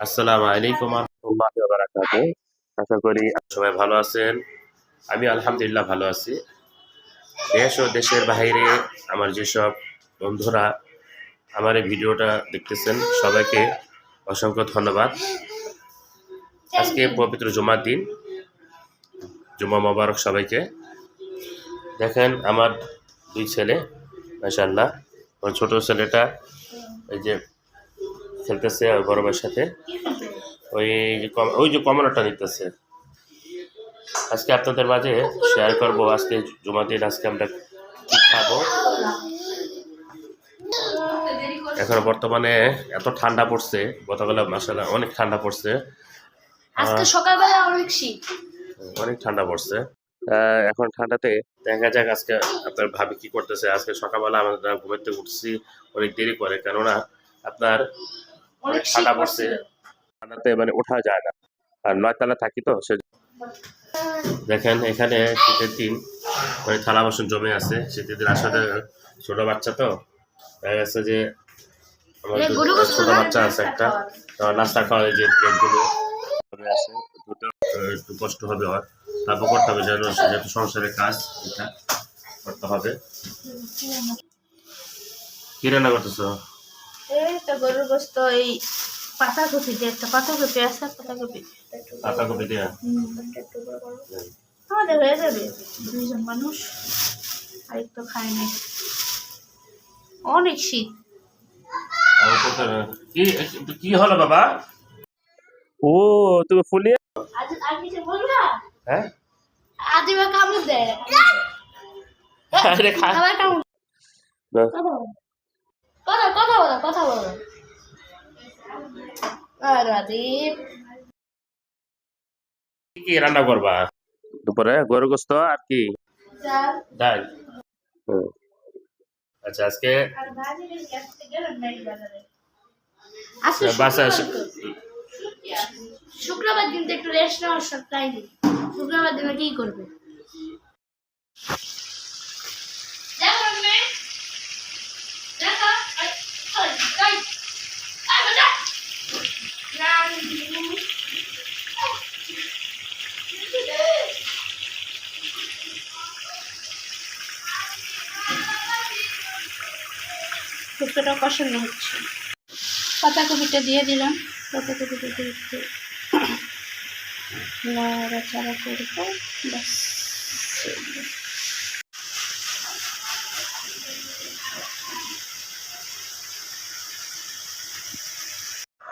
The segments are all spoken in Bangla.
আসসালামু আলাইকুম আশা করি সবাই ভালো আছেন? আমি আলহামদুলিল্লাহ ভালো আছি। দেশ ও দেশের বাইরে আমার যেসব বন্ধুরা আমার এই ভিডিওটা দেখতেছেন সবাইকে অসংখ্য ধন্যবাদ। আজকে পবিত্র জুমার দিন। জুমা মোবারক সবাইকে। দেখেন আমার দুই ছেলে মাশাআল্লাহ। আমার ছোট ছেলেটা এই যে খেলতেছে আর বড় ভাইয়ের সাথে। ওই যে ওই যে কমলাটা নিতেছে। আজকে আপনাদের মাঝে শেয়ার করব আজকে জুমা দিন আজকে আমরা কি খাব? এখন বর্তমানে এত ঠান্ডা পড়ছে গতকালে মাসালা অনেক ঠান্ডা পড়ছে। আজকে সকালবেলা অনেক শীত। অনেক ঠান্ডা পড়ছে। এখন ঠান্ডাতে দেখা যাক আজকে আপনার ভাবি কি করতেছে। আজকে সকালবেলা আমরা ঘুমাতে উঠছি অনেক দেরি করে। কেননা আপনার ঠান্ডা পড়ছে। ঠান্ডাতে মানে ওঠা যায় না। আর নয়তলা থাকি তো সে দেখেন এখানে শীতের দিন ওই থালা বাসন জমে আছে। শীতের দিন আসলে ছোট বাচ্চা তো। দেখা গেছে যে আমার ছোট বাচ্চা আছে একটা। নাস্তা খাওয়া যে প্লেটগুলো জমে আছে দুটো একটু কষ্ট হবে আর তারপর করতে হবে যেন যেহেতু সংসারের কাজ এটা করতে হবে। কি রান্না করতেছো? এই তো গরুর গোস্ত এই পাতাকপি দিয়ে একটা পাতাকপি আছে পাতাকপি। পাতাকপি দিয়ে আমাদের হয়ে যাবে দুইজন মানুষ আর একটু খায় নাই। অনেক শীত। কি কি হলো বাবা? ও তুমি ফুলিয়ে হ্যাঁ? আদিবা কামড় দেয় আরে খা আবার কথা বলো। কথা কথা কি রান্না করবা? দুপুরে গরু গোস্ত আর কি? ডাল। আচ্ছা আজকে শুক্রবার শুক্রবার দিন তো একটু রেস্ট নেওয়ার সব টাইম শুক্রবার দিনে কি করবে দেখো মেয়ে। দেখো। I, I, I. আই, বাজা। না, উম। শুক্তোটা কষানো হচ্ছে। পাতাকপিটা দিয়ে দিলাম। পাতাকপিটা দিয়ে একটু নাড়াচাড়া করব। ব্যাস।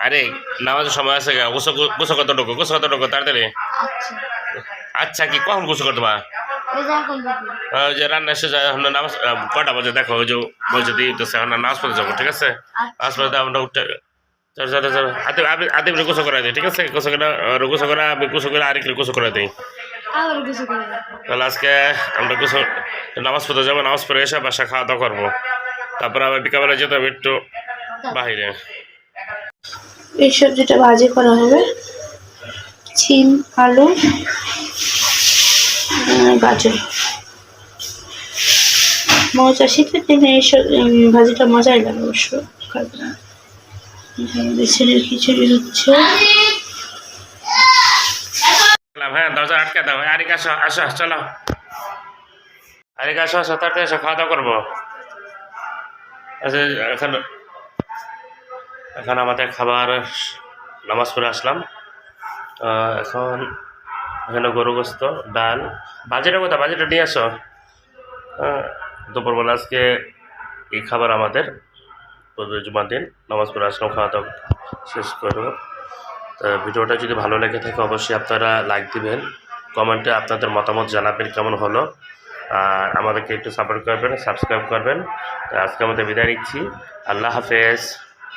আরে নামাজের সময় আছে গা। গোসল গোসল কত ঢোকো গোসল কত ঢোকো তাড়াতাড়ি। আচ্ছা। আচ্ছা কি কখন গোসল করতে যে রান্না এসে যায় আমরা নামাজ কটা বাজে দেখো ওই যে বলছে দিয়ে আমরা নামাজ পড়তে যাব ঠিক আছে? নামাজ পড়তে আমরা উঠতে চলো চলো চলো। গোসল করে দিই ঠিক আছে? গোসল করে আহ, গোসল করে আমি গোসল করে আরেক গোসল করে দিই। তাহলে আজকে আমরা গোসল নামাজ পড়তে যাব নামাজ পড়ে এসে বাসা খাওয়া দাওয়া করব। তারপরে আবার বিকালবেলা যেতে হবে একটু বাহিরে। এই সবজিটা ভাজি করা হবে ছিম আলু গাজর। মজা শীতের দিনে এইসব ভাজিটা মজাই লাগে অবশ্য আমাদের খিচুড়ি হচ্ছে। খাওয়া দাওয়া করব। আচ্ছা এখন এখন আমাদের খাবার, নামাজ পড়ে আসলাম। এখন এখানে গরু গোস্ত ডাল। বাজেটা কোথায় বাজেটা নিয়ে আসো। হ্যাঁ দুপুরবেলা আজকে এই খাবার আমাদের জুমার দিন, নামাজ পড়ে আসলাম, খাওয়া দাওয়া শেষ করব। তা ভিডিওটা যদি ভালো লেগে থাকে, অবশ্যই আপনারা লাইক দিবেন, কমেন্টে আপনাদের মতামত জানাবেন কেমন হলো। আর আমাদেরকে একটু সাপোর্ট করবেন সাবস্ক্রাইব করবেন। আজকে আমাদের বিদায় নিচ্ছি। আল্লাহ হাফেজ।